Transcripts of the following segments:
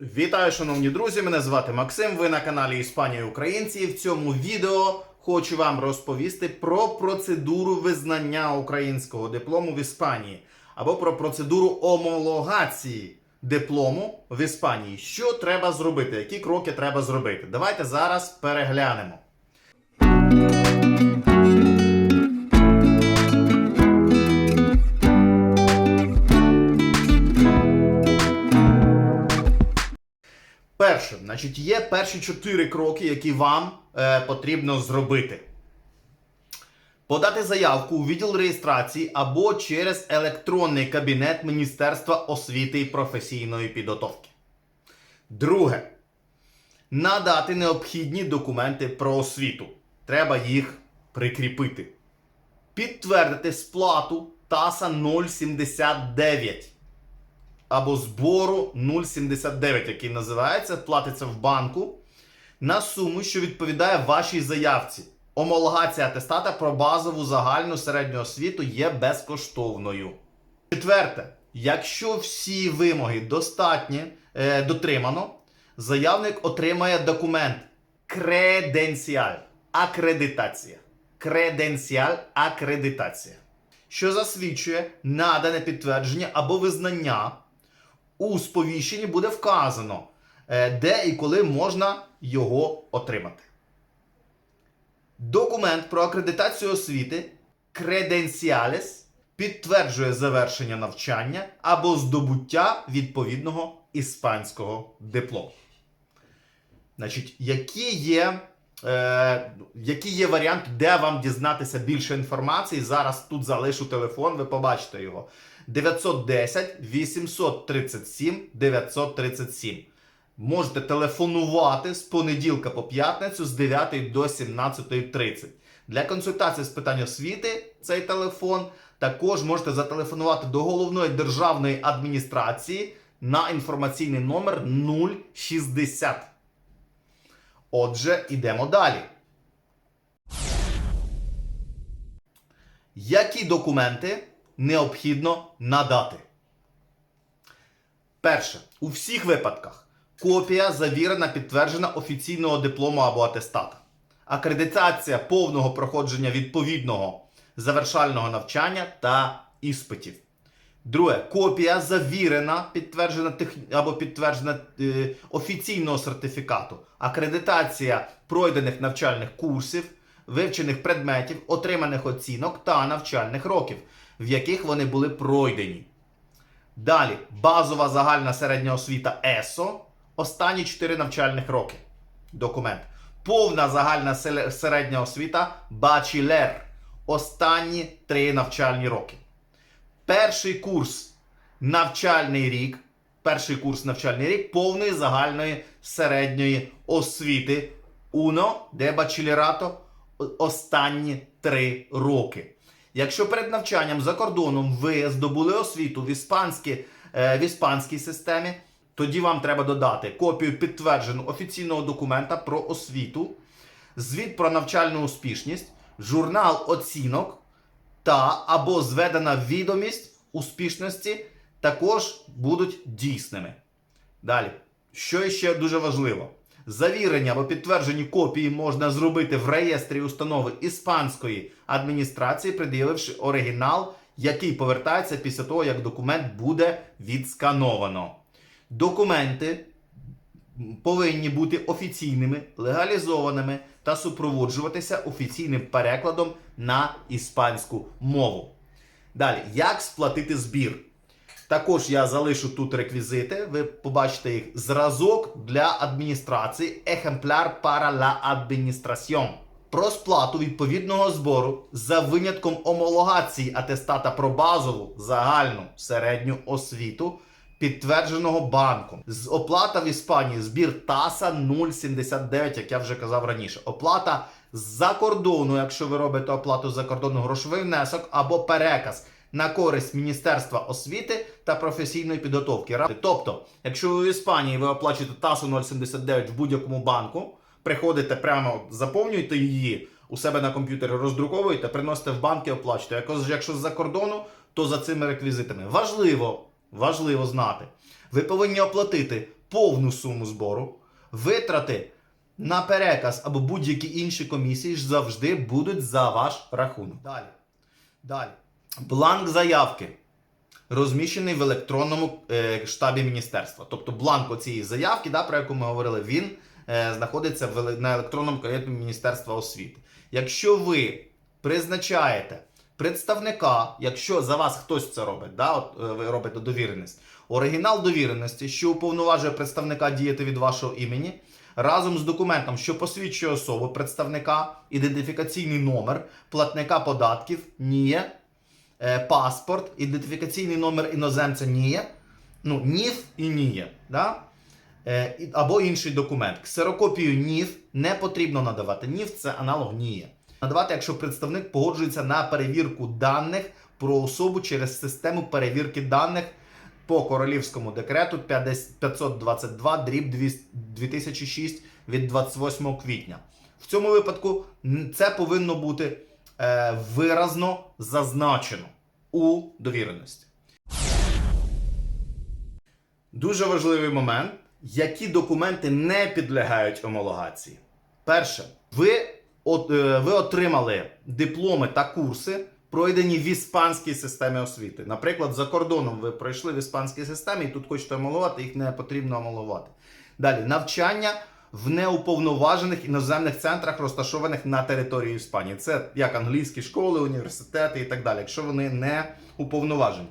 Вітаю, шановні друзі! Мене звати Максим. Ви на каналі Іспанія Українці. В цьому відео хочу вам розповісти про процедуру визнання українського диплому в Іспанії або про процедуру омологації диплому в Іспанії. Що треба зробити? Які кроки треба зробити? Давайте зараз переглянемо. Перше, значить, є перші чотири кроки, які вам е, потрібно зробити. Подати заявку у відділ реєстрації або через електронний кабінет Міністерства освіти і професійної підготовки. Друге. Надати необхідні документи про освіту. Треба їх прикріпити. Підтвердити сплату ТАСа 079 або збору 0,79, який називається, платиться в банку на суму, що відповідає вашій заявці. Омологація атестата про базову загальну середню освіту є безкоштовною. Четверте, якщо всі вимоги достатні, е, дотримано, заявник отримає документ креденціаль, акредитація. Креденціаль, акредитація, що засвідчує надане підтвердження або визнання у сповіщенні буде вказано, е, де і коли можна його отримати. Документ про акредитацію освіти Credentiales підтверджує завершення навчання або здобуття відповідного іспанського диплому. Значить, які є, е, які є варіанти, де вам дізнатися більше інформації? Зараз тут залишу телефон, ви побачите його. 910 837 937. Можете телефонувати з понеділка по п'ятницю з 9 до 17.30. Для консультації з питань освіти цей телефон також можете зателефонувати до головної державної адміністрації на інформаційний номер 060. Отже, йдемо далі. Які документи необхідно надати? Перше. У всіх випадках копія завірена, підтверджена офіційного диплому або атестата. Акредитація повного проходження відповідного завершального навчання та іспитів. Друге, копія завірена, підтверджена тех... або підтверджена е, офіційного сертифікату. Акредитація пройдених навчальних курсів, вивчених предметів, отриманих оцінок та навчальних років, в яких вони були пройдені. Далі базова загальна середня освіта ЕСО. Останні 4 навчальних роки. Документ. Повна загальна середня освіта бачілер. Останні 3 навчальні роки. Перший курс навчальний рік. Перший курс навчальний рік повної загальної середньої освіти. Уно де бачелерато останні 3 роки. Якщо перед навчанням за кордоном ви здобули освіту в, іспанській, е, в іспанській системі, тоді вам треба додати копію підтвердженого офіційного документа про освіту, звіт про навчальну успішність, журнал оцінок та або зведена відомість успішності також будуть дійсними. Далі, що ще дуже важливо. Завірення або підтверджені копії можна зробити в реєстрі установи іспанської адміністрації, пред'явивши оригінал, який повертається після того, як документ буде відскановано. Документи повинні бути офіційними, легалізованими та супроводжуватися офіційним перекладом на іспанську мову. Далі, як сплатити збір? Також я залишу тут реквізити. Ви побачите їх зразок для адміністрації, ехемпляр para la administración. Про сплату відповідного збору за винятком омологації атестата про базову загальну середню освіту, підтвердженого банком. З оплата в Іспанії збір ТАСа 0,79, як я вже казав раніше. Оплата з-за кордону, якщо ви робите оплату за кордону, грошовий внесок або переказ на користь Міністерства освіти та професійної підготовки. Тобто, якщо ви в Іспанії ви оплачуєте ТАСу 0,79 в будь-якому банку, приходите прямо, заповнюєте її у себе на комп'ютері, роздруковуєте, приносите в банк і оплачуєте. Якщо, з-за кордону, то за цими реквізитами. Важливо, важливо знати. Ви повинні оплатити повну суму збору. Витрати на переказ або будь-які інші комісії завжди будуть за ваш рахунок. Далі. Далі. Бланк заявки розміщений в електронному е, штабі міністерства. Тобто бланк цієї заявки, да, про яку ми говорили, він е, знаходиться на електронному кабінеті Міністерства освіти. Якщо ви призначаєте представника, якщо за вас хтось це робить, да, от, е, ви робите довіреність, оригінал довіреності, що уповноважує представника діяти від вашого імені, разом з документом, що посвідчує особу представника, ідентифікаційний номер платника податків, НІЄ, паспорт, ідентифікаційний номер іноземця НІЄ, ну, НІФ і НІЄ, да? е, або інший документ. Ксерокопію НІФ не потрібно надавати. НІФ це аналог НІЄ. Надавати, якщо представник погоджується на перевірку даних про особу через систему перевірки даних по королівському декрету 50 522 дріб 2006 від 28 квітня. В цьому випадку це повинно бути е, виразно зазначено у довіреності. Дуже важливий момент, які документи не підлягають омологації. Перше, ви, от, е, ви отримали дипломи та курси, пройдені в іспанській системі освіти. Наприклад, за кордоном ви пройшли в іспанській системі і тут хочете омолувати, їх не потрібно омолувати. Далі, навчання в неуповноважених іноземних центрах, розташованих на території Іспанії. Це як англійські школи, університети і так далі, якщо вони не уповноважені.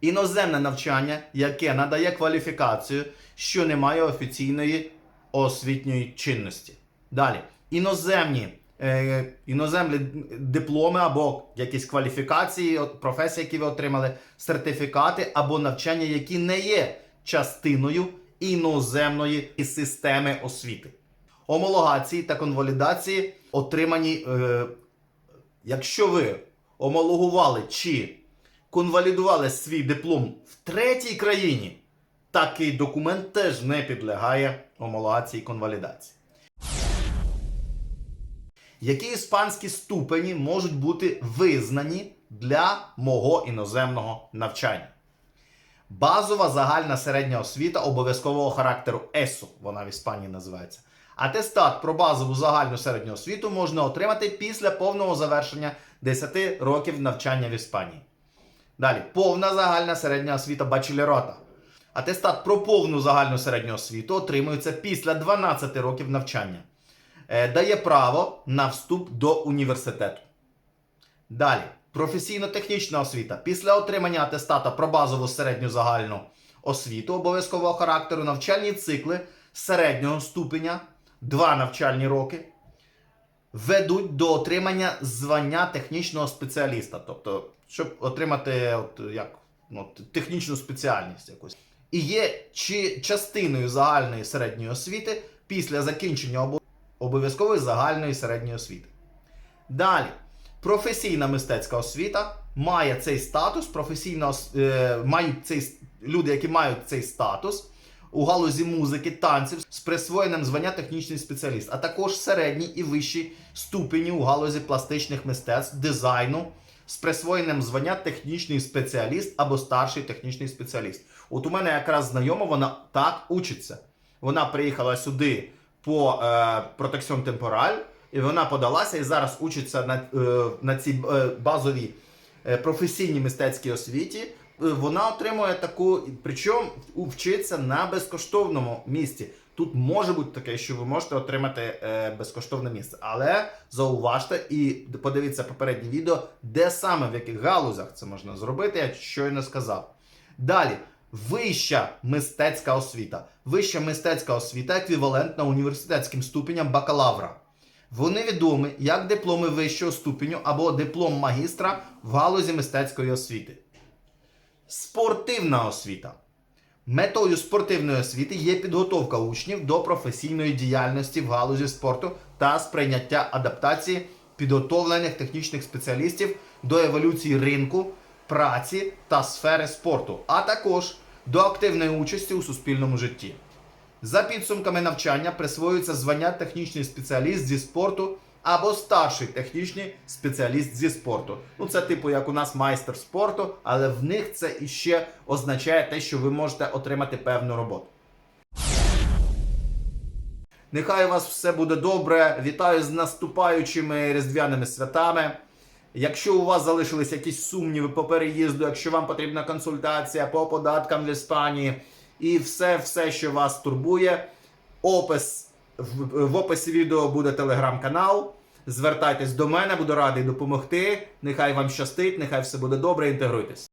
Іноземне навчання, яке надає кваліфікацію, що не має офіційної освітньої чинності. Далі, іноземні, е, іноземні дипломи або якісь кваліфікації, професії, які ви отримали, сертифікати або навчання, які не є частиною іноземної системи освіти. Омологації та конвалідації отримані, е, якщо ви омологували чи конвалідували свій диплом в третій країні, такий документ теж не підлягає омологації і конвалідації. Які іспанські ступені можуть бути визнані для мого іноземного навчання? Базова загальна середня освіта обов'язкового характеру ЕСО, вона в Іспанії називається. Атестат про базову загальну середню освіту можна отримати після повного завершення 10 років навчання в Іспанії. Далі, повна загальна середня освіта бачелората. Атестат про повну загальну середню освіту отримується після 12 років навчання. Е, дає право на вступ до університету. Далі, професійно-технічна освіта. Після отримання атестата про базову середню загальну освіту обов'язкового характеру навчальні цикли середнього ступеня, 2 навчальні роки, ведуть до отримання звання технічного спеціаліста. Тобто, щоб отримати от, як, ну, технічну спеціальність якусь. І є чи частиною загальної середньої освіти після закінчення обов'язкової загальної середньої освіти. Далі, професійна мистецька освіта має цей статус, професійна е, мають цей люди, які мають цей статус у галузі музики, танців з присвоєнням звання технічний спеціаліст, а також середні і вищі ступені у галузі пластичних мистецтв, дизайну з присвоєнням звання технічний спеціаліст або старший технічний спеціаліст. От у мене якраз знайома, вона так учиться. Вона приїхала сюди по е, протекціон темпораль, і вона подалася і зараз учиться на, е, на цій е, базовій е, професійній мистецькій освіті. Вона отримує таку, причому вчиться на безкоштовному місці. Тут може бути таке, що ви можете отримати безкоштовне місце. Але зауважте і подивіться попереднє відео, де саме в яких галузях це можна зробити, я щойно сказав. Далі, вища мистецька освіта. Вища мистецька освіта еквівалентна університетським ступеням бакалавра. Вони відомі як дипломи вищого ступеню або диплом магістра в галузі мистецької освіти. Спортивна освіта. Метою спортивної освіти є підготовка учнів до професійної діяльності в галузі спорту та сприйняття адаптації підготовлених технічних спеціалістів до еволюції ринку, праці та сфери спорту, а також до активної участі у суспільному житті. За підсумками навчання присвоюється звання технічний спеціаліст зі спорту або старший технічний спеціаліст зі спорту. Ну, це типу як у нас майстер спорту, але в них це іще означає те, що ви можете отримати певну роботу. Нехай у вас все буде добре. Вітаю з наступаючими різдвяними святами. Якщо у вас залишились якісь сумніви по переїзду, якщо вам потрібна консультація по податкам в Іспанії і все, все, що вас турбує, опис в, описі відео буде телеграм-канал. Звертайтесь до мене, буду радий допомогти. Нехай вам щастить, нехай все буде добре. Інтегруйтесь.